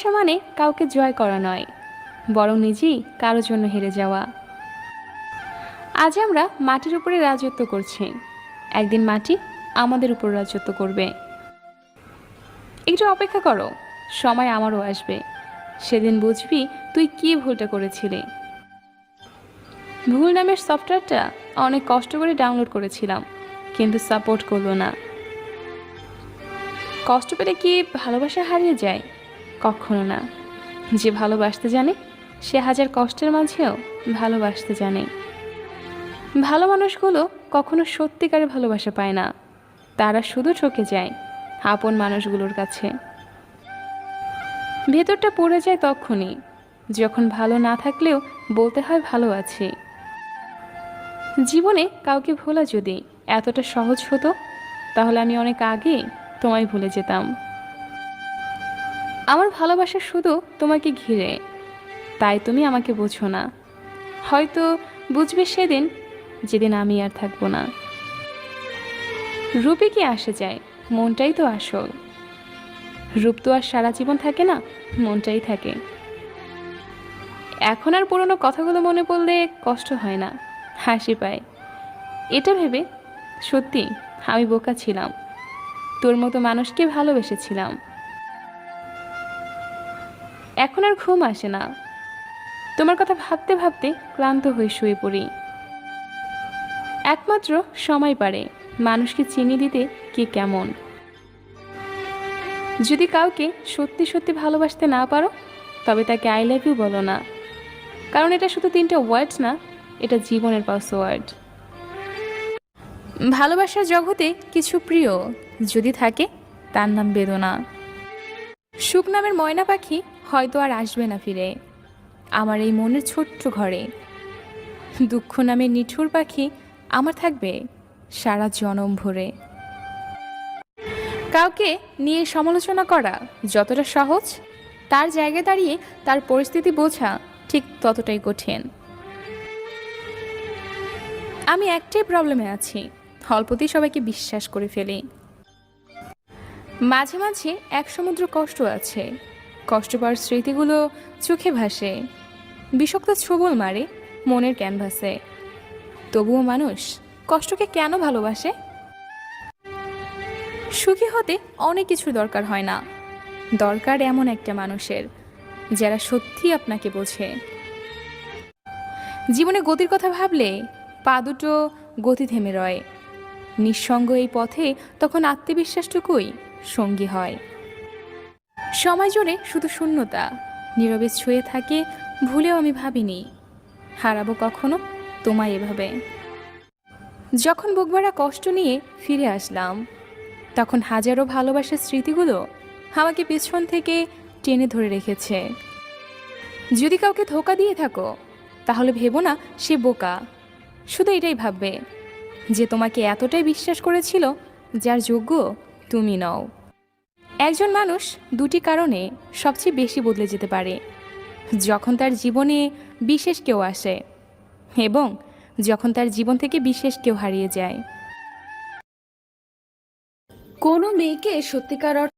ভালোবাসা মানে কাউকে জয় করা নয়, বরং নিজেই কারোর জন্য হেরে যাওয়া। আজ আমরা মাটির উপরে রাজত্ব করছি। একদিন মাটি আমাদের উপর রাজত্ব করবে। একটু অপেক্ষা করো, সময় আমারও আসবে। সেদিন বুঝবি তুই কি ভুলটা করেছিলি। ভুল নামের সফটওয়্যারটা অনেক কষ্ট করে ডাউনলোড করেছিলাম, কিন্তু সাপোর্ট করল না। কষ্ট পেলে কি ভালোবাসা হারিয়ে যায়? কখনো না। যে ভালোবাসতে জানে, সে হাজার কষ্টের মাঝেও ভালোবাসতে জানে। ভালো মানুষগুলো কখনো সত্যিকারের ভালোবাসা পায় না। তারা শুধু ঠকে যায়, আপন মানুষগুলোর কাছে। ভেতরটা পড়ে যায় তখনই, যখন ভালো না থাকলেও বলতে হয় ভালো আছি। জীবনে কাউকে ভোলা যদি এতটা সহজ হতো, তাহলে আমি অনেক আগে তোমায় ভুলে যেতাম। আমার ভালোবাসা শুধু তোমাকে ঘিরে। তাই তুমি আমাকে বোঝো না। হয়তো বুঝবে সেদিন, যেদিন আমি আর থাকব না। রূপে কি আসে যায়? মনটাই তো আসল। রূপ তো আর সারা জীবন থাকে না, মনটাই থাকে। এখন আর পুরনো কথাগুলো মনে পড়লে কষ্ট হয় না, হাসি পায়। এটা ভেবে, সত্যি, আমি বোকা ছিলাম। তোর মতো মানুষকে ভালোবেসেছিলাম। এখন আর ঘুম আসে না। তোমার কথা ভাবতে ভাবতে ক্লান্ত হয়ে শুয়ে পড়ি। একমাত্র সময় পারে মানুষকে চিনি দিতে কে কেমন। যদি কাউকে সত্যি সত্যি ভালোবাসতে না পারো, তবে তাকে আই লাভ ইউ বলো না। কারণ এটা শুধু তিনটা ওয়ার্ডস না, এটা জীবনের পাসওয়ার্ড ভালোবাসার জগতে কিছু প্রিয় যদি থাকে, তার নাম বেদনা। সুখ নামের ময়না পাখি হয়তো আর আসবে না ফিরে। আমার এই মনের ছোট্ট ঘরে। দুঃখ নামে নিঠুর পাখি আমার থাকবে সারা জনম ভরে। কাউকে নিয়ে সমালোচনা করা যতটা সহজ, তার জায়গায় দাঁড়িয়ে তার পরিস্থিতি বোঝা ঠিক ততটাই কঠিন। আমি একটাই প্রবলেমে আছি, অল্পতেই সবাইকে বিশ্বাস করে ফেলি। মাঝে মাঝে এক সমুদ্র কষ্ট আছে কষ্ট পাওয়ার স্মৃতিগুলো চোখে ভাসে। বিষক্ত ছবল মারে মনের ক্যানভাসে। তবুও মানুষ কষ্টকে কেন ভালোবাসে? সুখী হতে অনেক কিছুর দরকার হয় না। দরকার এমন একটা মানুষের, যারা সত্যি আপনাকে বোঝে। জীবনে গতির কথা ভাবলে পা দুটো গতি থেমে রয়। নিঃসঙ্গ এই পথে তখন আত্মবিশ্বাসটুকুই সঙ্গী হয়। সময় জুড়ে শুধু শূন্যতা। নীরবে ছুঁয়ে থাকে, ভুলেও আমি ভাবিনি। হারাবো কখনো? তোমায় এভাবে। যখন বুকভরা কষ্ট নিয়ে ফিরে আসলাম, তখন হাজারো ভালোবাসার স্মৃতিগুলো আমাকে পেছন থেকে টেনে ধরে রেখেছে। যদি কাউকে ধোকা দিয়ে থাকো, তাহলে ভেবো না সে বোকা। শুধু এটাই ভাববে যে তোমাকে এতটাই বিশ্বাস করেছিল, যার যোগ্য তুমি নও। একজন মানুষ দুটি কারণে সবচেয়ে বেশি বদলে যেতে পারে। যখন তার জীবনে বিশেষ কেউ আসে এবং যখন তার জীবন থেকে বিশেষ কেউ হারিয়ে যায়। কোনো মেয়েকে সত্যিকার অর্থে